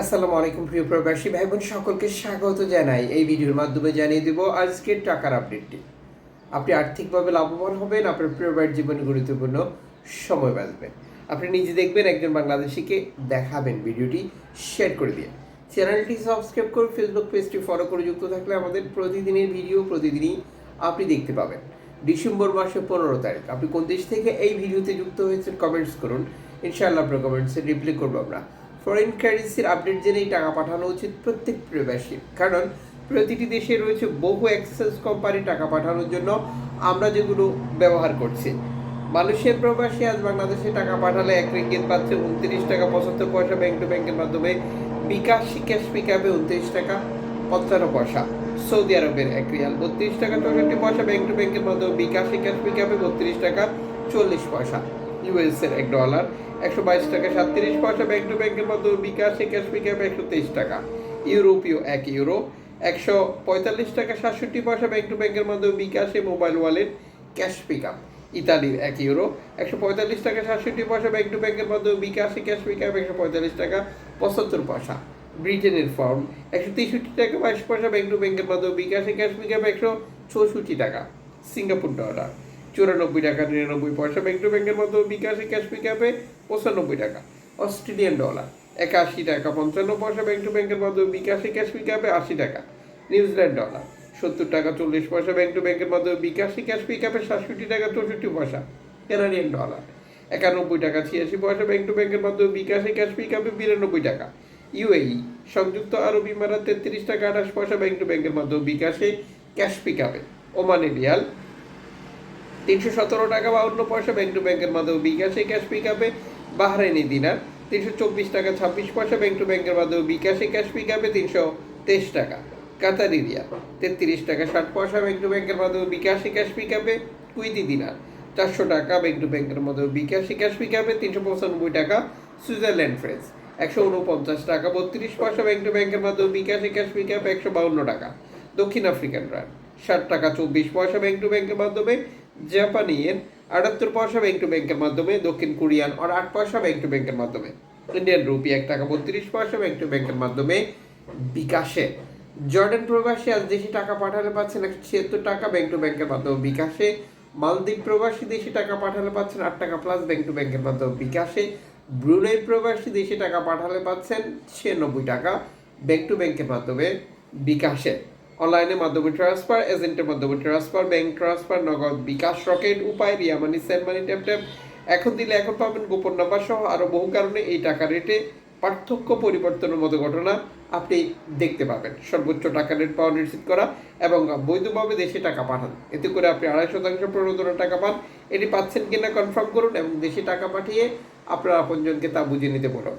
আসসালামু আলাইকুম প্রিয় প্রবাসী ভাই বোন সকলকে স্বাগত জানাই। এই ভিডিওর মাধ্যমে জানিয়ে দেব আজকের টাকার আপডেটটি। আপনি আর্থিকভাবে লাভবান হবেন, আপনার প্রিয়বার জীবনে গুরুত্বপূর্ণ সময় বাঁচবে। আপনি নিজে দেখবেন, একজন বাংলাদেশিকে দেখাবেন ভিডিওটি, শেয়ার করে দিয়ে। চ্যানেলটি সাবস্ক্রাইব করে ফেসবুক পেজটি ফলো করে যুক্ত থাকলে আমাদের প্রতিদিনের ভিডিও প্রতিদিনই আপনি দেখতে পাবেন। ডিসেম্বর মাসের পনেরো তারিখ। আপনি কোন দেশ থেকে এই ভিডিওতে যুক্ত হয়েছেন, কমেন্টস করুন। ইনশাআল্লাহ আপনার কমেন্টসে রিপ্লাই করব আমরা। ফরেন কারেন্সির আপডেট জেনেই টাকা পাঠানো উচিত প্রত্যেক প্রবাসীর কারণ প্রতিটি দেশে রয়েছে বহু এক্সচেঞ্জ কোম্পানি টাকা পাঠানোর জন্য আমরা যেগুলো ব্যবহার করছি। মালয়েশিয়ার প্রবাসী আজ বাংলাদেশে টাকা পাঠালে এক রিঙ্গিত পাচ্ছে উনত্রিশ টাকা, পঁচাত্তর পয়সা ব্যাংক টু ব্যাংকের মাধ্যমে। বিকাশ ক্যাশ পিকআপে উনত্রিশ টাকা, পঞ্চান্ন পয়সা। সৌদি আরবের এক রিয়াল, বত্রিশ টাকা, চৌষট্টি পয়সা ব্যাংক টু ব্যাংকের মাধ্যমে। বিকাশ ক্যাশ পিকআপে বত্রিশ টাকা, চল্লিশ পয়সা। ইউএস এর এক ডলার একশো বাইশ টাকা সাতত্রিশ পয়সা ব্যাংক টু ব্যাংকের মাধ্যমে বিকাশে ক্যাশ পিকআপ একশো তেইশ টাকা। ইউরোপীয় এক ইউরো একশো পঁয়তাল্লিশ টাকা সাতষট্টি পয়সা ব্যাংক টু ব্যাংকের মাধ্যমে বিকাশে মোবাইল ওয়ালেট ক্যাশ পিকআপ ইতালির এক ইউরো একশো পঁয়তাল্লিশ টাকা সাতষট্টি পয়সা ব্যাংক টু ব্যাংকের মাধ্যমে বিকাশে ক্যাশ পিকআপ একশো পঁয়তাল্লিশ টাকা পঁচাত্তর পয়সা। ব্রিটেনের ফর্ম একশো তেষট্টি টাকা বাইশ পয়সা ব্যাংক টু ব্যাংকের মাধ্যমে বিকাশে ক্যাশ পিকআপ একশো চৌষট্টি টাকা। সিঙ্গাপুর ডলার চুরানব্বই টাকা, নিরানব্বই পয়সা ব্যাংক টু ব্যাংকের মাধ্যমে বিকাশে ক্যাশ পিক পিকআপে পঁচানব্বই টাকা। অস্ট্রেলিয়ান ডলার একাশি টাকা, পঞ্চান্ন পয়সা ব্যাংক টু ব্যাংকের মাধ্যমে বিকাশে ক্যাশ পিক পিকআপে আশি টাকা। নিউজিল্যান্ড ডলার সত্তর টাকা, চল্লিশ পয়সা ব্যাংক টু ব্যাংকের মাধ্যমে বিকাশে ক্যাশ পিক পিকআপে সাতষট্টি টাকা, চৌষট্টি পয়সা। কানাডিয়ান ডলার একানব্বই টাকা, ছিয়াশি পয়সা ব্যাংক টু ব্যাংকের মাধ্যমে বিকাশে ক্যাশ পিক পিকআপে বিরানব্বই টাকা। ইউএই সংযুক্ত আরব ইমারাত তেত্রিশ টাকা, আঠাশ পয়সা ব্যাংক টু ব্যাংকের মাধ্যমে বিকাশে ক্যাশ পিক পিকআপে ওমানি রিয়াল তিনশো সতেরো টাকা বাউন্ন পয়সা ব্যাংক টু ব্যাংকের মাধ্যমে বিকাশে ক্যাশ পিক আপে বাহরাইনি দিনার। তিনশো চব্বিশ টাকা ছাব্বিশ পয়সা ব্যাংক টু ব্যাংকের মাধ্যমে বিকাশে ক্যাশ পিক আপে তিনশো তেইশ টাকা। কাতারি রিয়াল, তেত্রিশ টাকা ষাট পয়সা ব্যাংক টু ব্যাংকের মাধ্যমে বিকাশে ক্যাশ পিক আপে কুইতি দিনার। চারশো টাকা ব্যাংক টু ব্যাংকের মাধ্যমে বিকাশে ক্যাশ পিক আপে তিনশো পঁচানব্বই টাকা সুইজারল্যান্ড ফ্রেন্স একশো উনপঞ্চাশ টাকা বত্রিশ পয়সা ব্যাংক টু ব্যাংকের মাধ্যমে বিকাশে ক্যাশ পিক আপে একশো বাউন্ন টাকা। দক্ষিণ আফ্রিকান রান, ষাট টাকা চব্বিশ পয়সা ব্যাংক টু ব্যাংকের মাধ্যমে জাপানি ইয়েন আটাত্তর পয়সা ব্যাংক টু ব্যাংকের মাধ্যমে, দক্ষিণ কোরিয়ান আর আট পয়সা ব্যাংক টু ব্যাংকের মাধ্যমে। ইন্ডিয়ান রুপি এক টাকা বত্রিশ পয়সা ব্যাংক টু ব্যাংকের মাধ্যমে বিকাশে। জর্ডান প্রবাসী আজ দেশে টাকা পাঠালে পাচ্ছেন একশো ছিয়াত্তর টাকা ব্যাংক টু ব্যাংকের মাধ্যমে বিকাশে। মালদ্বীপ প্রবাসী দেশে টাকা পাঠালে পাচ্ছেন আট টাকা প্লাস ব্যাংক টু ব্যাংকের মাধ্যমে বিকাশে। ব্রুনেই প্রবাসী দেশে টাকা পাঠালে পাচ্ছেন ছিয়ানব্বই টাকা ব্যাংক টু ব্যাংকের মাধ্যমে বিকাশে। অনলাইনের মাধ্যমে ট্রান্সফার এজেন্টের মাধ্যমে transfer bank transfer Nagad bKash Rocket Upay Ria money send money tap tap এখন দিলে এখন পাবেন গোপন নাম্বার সহ আরও বহু কারণে এই টাকা রেটে পার্থক্য পরিবর্তনের মতো ঘটনা আপনি দেখতে পাবেন। সর্বোচ্চ টাকা রেট পাওয়া নিশ্চিত করা এবং বৈধভাবে দেশে টাকা পাঠান। এতে করে আপনি আড়াই শতাংশ প্রণোদনা টাকা পান। এটি পাচ্ছেন কিনা কনফার্ম করুন এবং দেশে টাকা পাঠিয়ে আপনার আপনজনকে তা বুঝে নিতে বলুন।